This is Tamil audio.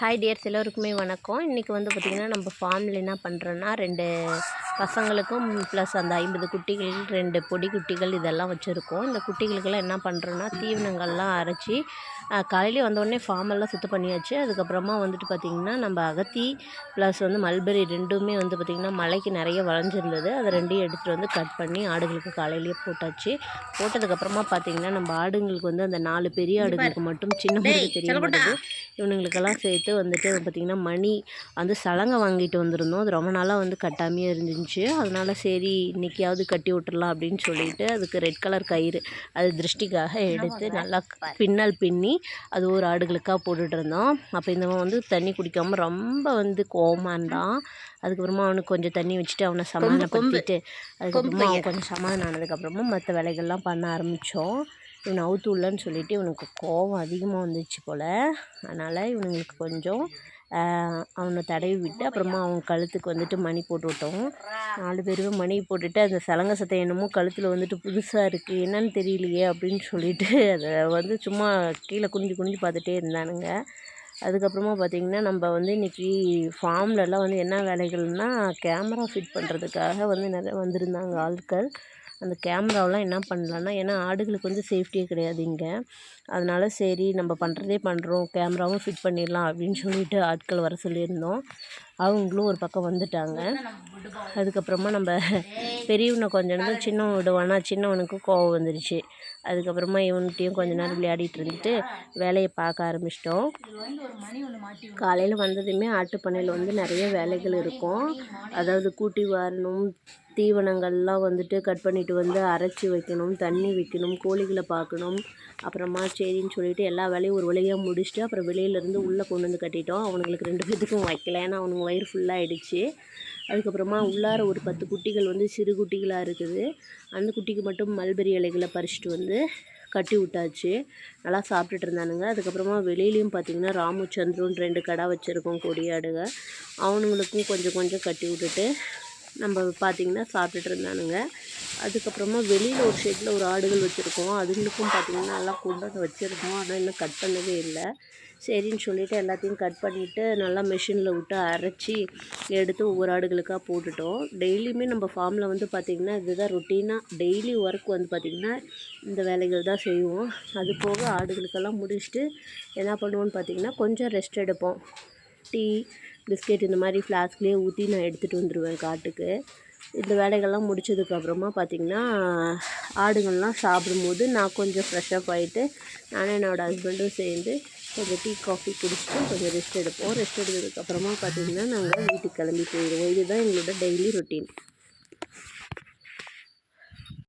ஹாய் டியர்ஸ் எல்லோருக்குமே வணக்கம். இன்றைக்கி வந்து பார்த்திங்கன்னா நம்ம ஃபார்மில் என்ன பண்ணுறோன்னா ரெண்டு பசங்களுக்கும் ப்ளஸ் அந்த ஐம்பது குட்டிகள் ரெண்டு பொடி குட்டிகள் இதெல்லாம் வச்சுருக்கோம். இந்த குட்டிகளுக்கெல்லாம் என்ன பண்ணுறோன்னா தீவனங்கள்லாம் அரைச்சி காலையிலே வந்தோடனே ஃபார்மெல்லாம் சுத்தம் பண்ணியாச்சு. அதுக்கப்புறமா வந்துட்டு பார்த்திங்கன்னா நம்ம அகத்தி ப்ளஸ் வந்து மல்பெரி ரெண்டுமே வந்து பார்த்திங்கன்னா மலைக்கு நிறைய வளைஞ்சிருந்தது. அதை ரெண்டையும் எடுத்துகிட்டு வந்து கட் பண்ணி ஆடுகளுக்கு காலையிலேயே போட்டாச்சு. போட்டதுக்கப்புறமா பார்த்திங்கன்னா நம்ம ஆடுங்களுக்கு வந்து அந்த நாலு பெரிய ஆடுகளுக்கு மட்டும் சின்ன மாட்டேது இவனுங்களுக்கெல்லாம் சேர்த்து வந்துட்டு பார்த்திங்கன்னா மணி வந்து சலங்கை வாங்கிட்டு வந்திருந்தோம். அது ரொம்ப நாளாக வந்து கட்டாமையே இருந்துச்சு. அதனால சரி இன்றைக்கியாவது கட்டி விட்டுறலாம் அப்படின்னு சொல்லிட்டு அதுக்கு ரெட் கலர் கயிறு அது திருஷ்டிக்காக எடுத்து நல்லா பின்னல் பின்னி அது ஒரு ஆடுகளுக்காக போட்டுட்டு இருந்தோம். அப்போ இந்தவன் வந்து தண்ணி குடிக்காமல் ரொம்ப வந்து கோமான்தான் அதுக்கப்புறமா அவனுக்கு கொஞ்சம் தண்ணி வச்சுட்டு அவனை சமாதானப்படுத்திட்டு அதுக்கப்புறமா அவன் கொஞ்சம் சமாதானம் ஆனதுக்கப்புறமா மற்ற வேலைகள்லாம் பண்ண ஆரம்பித்தோம் இவனை அவுத்து விடலன்னு சொல்லிட்டு இவனுக்கு கோபம் அதிகமாக வந்துச்சு போல். அதனால் இவனுங்களுக்கு கொஞ்சம் அவனை தடவி விட்டு அப்புறமா அவன் கழுத்துக்கு வந்துட்டு மணி போட்டு விட்டோம். நாலு பேருமே மணி போட்டுட்டு அந்த சலங்கை சத்தம் என்னமோ கழுத்தில் வந்துட்டு புதுசாக இருக்குது என்னன்னு தெரியலையே அப்படின்னு சொல்லிட்டு அதை வந்து சும்மா கீழே குனிஞ்சு குனிஞ்சு பார்த்துட்டே இருந்தானுங்க. அதுக்கப்புறமா பார்த்திங்கன்னா நம்ம வந்து இன்றைக்கி ஃபார்ம்லலாம் வந்து என்ன வேலைகள்னால் கேமரா ஃபிட் பண்ணுறதுக்காக வந்து நிறைய வந்திருந்தாங்க ஆட்கள். அந்த கேமராவெலாம் என்ன பண்ணலான்னா ஏன்னா ஆடுகளுக்கு வந்து சேஃப்டியே கிடையாது இங்கே. அதனால சரி நம்ம பண்ணுறதே பண்ணுறோம் கேமராவும் ஃபிட் பண்ணிடலாம் அப்படின்னு சொல்லிட்டு ஆட்கள் வர சொல்லியிருந்தோம். அவங்களும் ஒரு பக்கம் வந்துட்டாங்க. அதுக்கப்புறமா நம்ம பெரியவனை கொஞ்ச நேரம் சின்னவன் விடுவானா சின்னவனுக்கு கோவம் வந்துடுச்சு அதுக்கப்புறமா இவன்கிட்டையும் கொஞ்ச நேரம் விளையாடிட்டு இருந்துட்டு வேலையை பார்க்க ஆரம்பிச்சிட்டோம். காலையில் வந்ததுமே ஆட்டுப்பண்ணையில் வந்து நிறைய வேலைகள் இருக்கும். அதாவது கூட்டி வரணும் தீவனங்கள்லாம் வந்துட்டு கட் பண்ணிட்டு வந்து அரைச்சி வைக்கணும் தண்ணி வைக்கணும் கோழிகளை பார்க்கணும். அப்புறமா சரின்னு சொல்லிட்டு எல்லா வேலையும் ஒரு வழியாக முடிச்சுட்டு அப்புறம் வெளியிலேருந்து உள்ளே கொண்டு வந்து கட்டிட்டோம். அவனுங்களுக்கு ரெண்டு பேத்துக்கும் வைக்கல ஏன்னா அவனுங்க வயிறு ஃபுல்லாகிடுச்சு அதுக்கப்புறமா உள்ளார ஒரு பத்து குட்டிகள் வந்து சிறு குட்டிகளாக இருக்குது. அந்த குட்டிக்கு மட்டும் மல்பெரி இலைகளை பறிச்சுட்டு வந்து கட்டி விட்டாச்சு. நல்லா சாப்பிட்டுட்டு இருந்தானுங்க. அதுக்கப்புறமா வெளியிலையும் பார்த்திங்கன்னா ராமு சந்துருன்னு ரெண்டு கடை வச்சுருக்கோம் கொடியாடுங்க. அவனுங்களுக்கும் கொஞ்சம் கொஞ்சம் கட்டி விட்டுட்டு நம்ம பார்த்திங்கன்னா சாப்பிட்டுட்டு இருந்தானுங்க. அதுக்கப்புறமா வெளியில் ஒரு ஷெட்டில் ஒரு ஆடுகள் வச்சுருக்கோம். அதுங்களுக்கும் பார்த்திங்கன்னா நல்லா கொண்டு வந்து வச்சுருக்கோம். ஆனால் இன்னும் கட் பண்ணவே இல்லை. சரின்னு சொல்லிவிட்டு எல்லாத்தையும் கட் பண்ணிவிட்டு நல்லா மிஷினில் விட்டு அரைச்சி எடுத்து ஒவ்வொரு ஆடுகளுக்காக போட்டுட்டோம். டெய்லியுமே நம்ம ஃபார்மில் வந்து பார்த்திங்கன்னா இதுதான் ரொட்டீனாக டெய்லி ஒர்க் வந்து பார்த்திங்கன்னா இந்த வேலைகள் தான் செய்வோம். அது போக ஆடுகளுக்கெல்லாம் முடிச்சுட்டு என்ன பண்ணுவோன்னு பார்த்திங்கன்னா கொஞ்சம் ரெஸ்ட் எடுப்போம். டீ பிஸ்கெட் இந்த மாதிரி ஃப்ளாஸ்க்லேயே ஊற்றி நான் எடுத்துகிட்டு வந்துடுவேன் காட்டுக்கு. இந்த வேலைகள்லாம் முடிச்சதுக்கப்புறமா பார்த்திங்கன்னா ஆடுங்கள்லாம் சாப்பிடும்போது நான் கொஞ்சம் ஃப்ரெஷ்ஷப் ஆகிட்டு நானும் என்னோடய ஹஸ்பண்டும் சேர்ந்து கொஞ்சம் டீ காஃபி குடிச்சிட்டு கொஞ்சம் ரெஸ்ட் எடுப்போம். ரெஸ்ட் எடுத்ததுக்கப்புறமா பார்த்திங்கன்னா நாங்கள் வீட்டுக்கு கிளம்பி போயிடுவோம் இதுதான் எங்களோட டெய்லி ரொட்டீன்